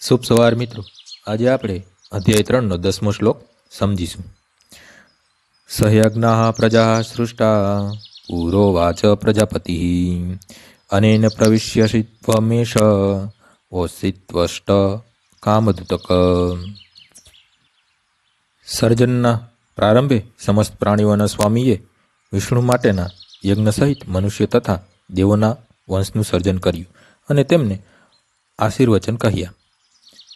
શુભ સવાર મિત્રો. આજે આપણે અધ્યાય ત્રણનો દસમો શ્લોક સમજીશું. સહયજ્ઞા પ્રજા સૃષ્ટા, પૂરો વાચ પ્રજાપતિ, અનેન પ્રવિશ્યસી ત્વમેશ ઓસિત્વષ્ટ કામદુતક સર્જનના પ્રારંભે સમસ્ત પ્રાણીઓના સ્વામીએ વિષ્ણુ માટેના યજ્ઞ સહિત મનુષ્ય તથા દેવોના વંશનું સર્જન કર્યું અને તેમને આશીર્વચન કહ્યા.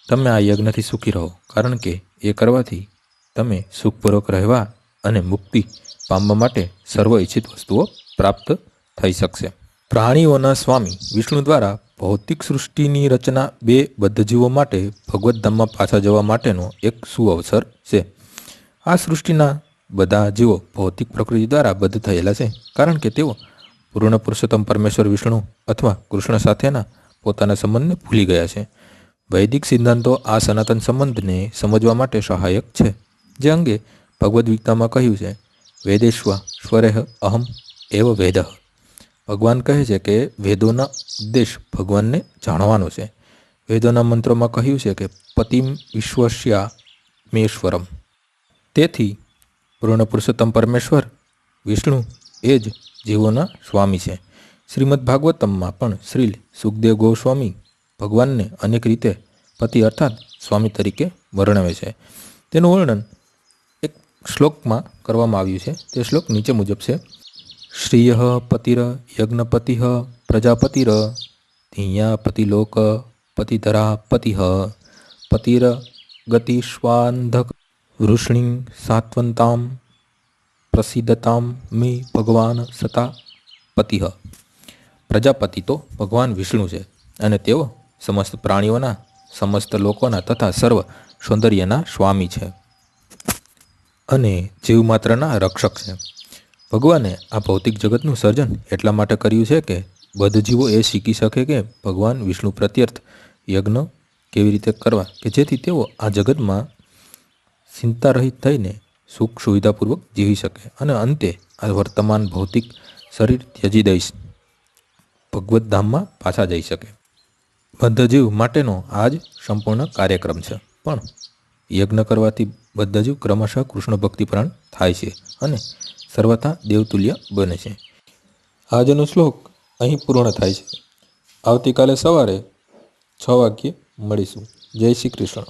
તમે આ યજ્ઞથી સુખી રહો, કારણ કે એ કરવાથી તમે સુખપૂર્વક રહેવા અને મુક્તિ પામવા માટે સર્વ ઈચ્છિત વસ્તુઓ પ્રાપ્ત થઈ શકશે. પ્રાણીઓના સ્વામી વિષ્ણુ દ્વારા ભૌતિક સૃષ્ટિની રચના બે બદ્ધજીવો માટે ભગવદ્ ધામમાં પાછા જવા માટેનો એક સુઅવસર છે. આ સૃષ્ટિના બધા જીવો ભૌતિક પ્રકૃતિ દ્વારા બદ્ધ થયેલા છે, કારણ કે તેઓ પૂર્ણ પુરુષોત્તમ પરમેશ્વર વિષ્ણુ અથવા કૃષ્ણ સાથેના પોતાના સંબંધને ભૂલી ગયા છે. વૈદિક સિદ્ધાંતો આ સનાતન સંબંધને સમજવા માટે સહાયક છે. જે અંગે ભગવદ્ ગીતામાં કહ્યું છે, વેદેશ્વા સ્વરેહ અહમ એવ વેદ. ભગવાન કહે છે કે વેદોના ઉદ્દેશ ભગવાનને જાણવાનો છે. વેદોના મંત્રોમાં કહ્યું છે કે, પતિમ વિશ્વસ્યા મેશ્વરમ તેથી પૂર્ણ પુરુષોત્તમ પરમેશ્વર, વિષ્ણુ એ જ જીવોના સ્વામી છે. શ્રીમદ ભાગવતમમાં પણ શ્રી સુખદેવ ગોસ્વામી ભગવાનને અનેક રીતે પતિ અર્થાત સ્વામી તરીકે વર્ણવે છે. તેનું વર્ણન એક શ્લોકમાં કરવામાં આવ્યું છે. તે શ્લોક નીચે મુજબ છે. શ્રીય પતિર યજ્ઞપતિ પ્રજાપતિર ધીયા પતિલોક પતિધરા પતિ પતિર ગતિશ્વાંધક વૃષ્ણિ સાત્વંતામ પ્રસિદ્ધતામ મે ભગવાન સતા પતિ. પ્રજાપતિ તો ભગવાન વિષ્ણુ છે અને તેઓ સમસ્ત પ્રાણીઓના, સમસ્ત લોકોના તથા સર્વ સૌંદર્યના સ્વામી છે. અને જીવમાત્રના રક્ષક છે. ભગવાને આ ભૌતિક જગતનું સર્જન એટલા માટે કર્યું છે કે બધ જીવો એ શીખી શકે કે ભગવાન વિષ્ણુ પ્રત્યર્થ યજ્ઞ કેવી રીતે કરવા કે જેથી તેઓ આ જગતમાં ચિંતા રહિત થઈને સુખ સુવિધાપૂર્વક જીવી શકે અને અંતે આ વર્તમાન ભૌતિક શરીર ત્યજી દઈશ. ભગવત ધામમાં પાછા જઈ શકે. બદ્ધજીવ માટેનો આ જ સંપૂર્ણ કાર્યક્રમ છે. પણ યજ્ઞ કરવાથી બદ્ધજીવ ક્રમશઃ કૃષ્ણ ભક્તિપરાયણ થાય છે અને સર્વથા દેવતુલ્ય બને છે. આજનો શ્લોક અહીં પૂર્ણ થાય છે. આવતીકાલે સવારે છ વાગ્યે મળીશું. જય શ્રી કૃષ્ણ.